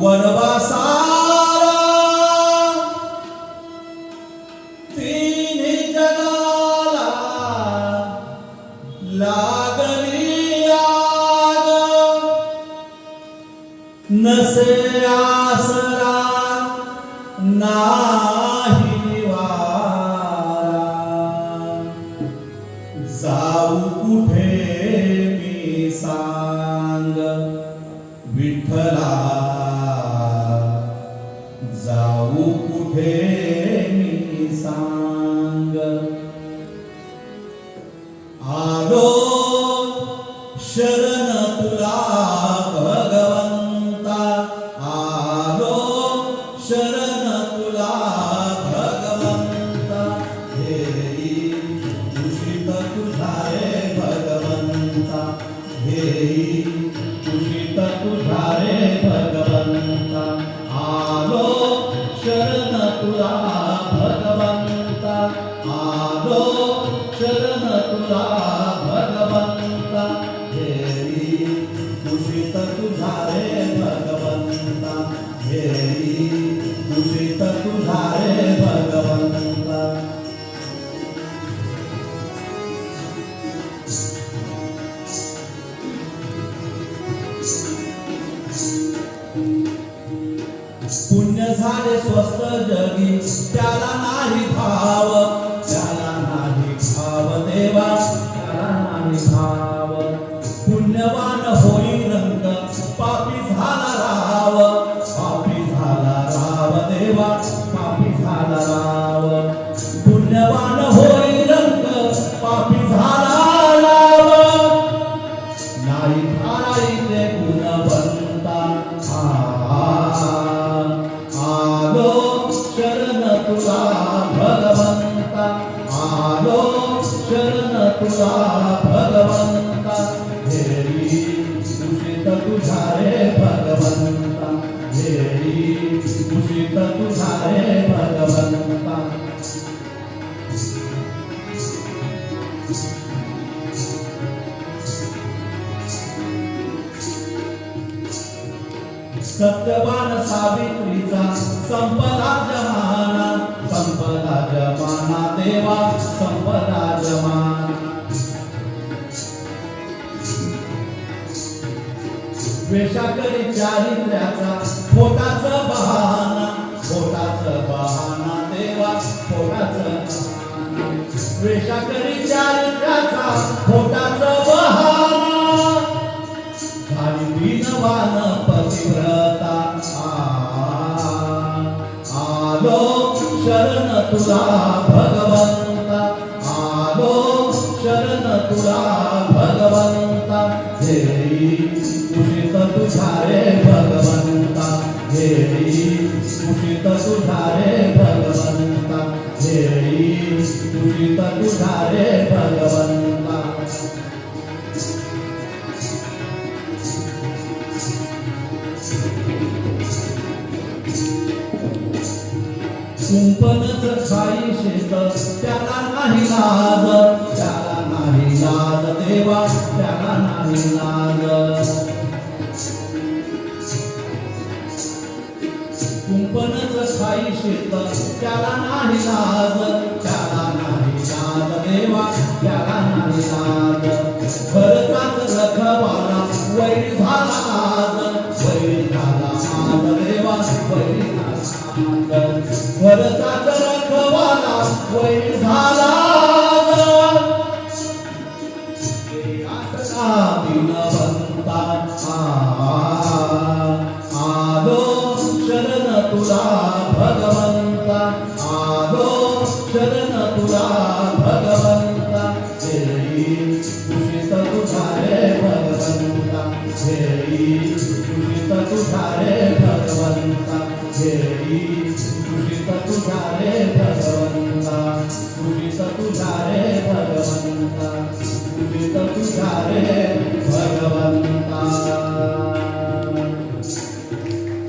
वनवासाला तिने जगाला लागली आग. नसे आसरा नाही सांग. आलो शरण तुला भगवंता. आलो शरण तुला भगवंता. हेरी तुषित तुझा रे भगवंता. हेरी तुषित तुझा रे भगवंता. आलो शरण तुला भगवंता तुझा रे भगवंता तुझा रे भगवंता पुण्य झाले स्वस्त भगवंता आलो शरण तुला भगवंता हेरी दूषित तुझा रे भगवंता हेरी दूषित तुझा रे भगवंता. सत्यवान सावित्रीचा संपला वेशाकरी चारित्र्याचा पोटाचा बहाना पोटाचा बहाना देवा पोटाचा बहाना. चारित्र्याचा पोटाचा बहाना. झाली दीनवान पतिव्रता. आलो शरण तुला भगवंता. आलो शरण तुला हेरी कुशित तुझा रे भगवंता तुझा रे भगवंता कुंपणच खाई शेत त्याला नाही लाज त्याला नाही लाज देवा त्याला नाही लाज. नाही खाई शेत त्याला नाही लाज त्याला नाही लाज देवा त्याला नाही लाज. भरतात रखवाला वैर झाला आज वैरी झाला आज देवा वैरी झाला आज खरचाच रखवाला वैरी झाला आज दीनवंता आलो शरण तुला भगवंता आलो शरण तुला भगवंता हेरी कुशित तुझा रे भगवंता हेरी कुशित तुझा रे भगवंता हेरी कुशित तुझा रे भगवंता कुशित तुझा रे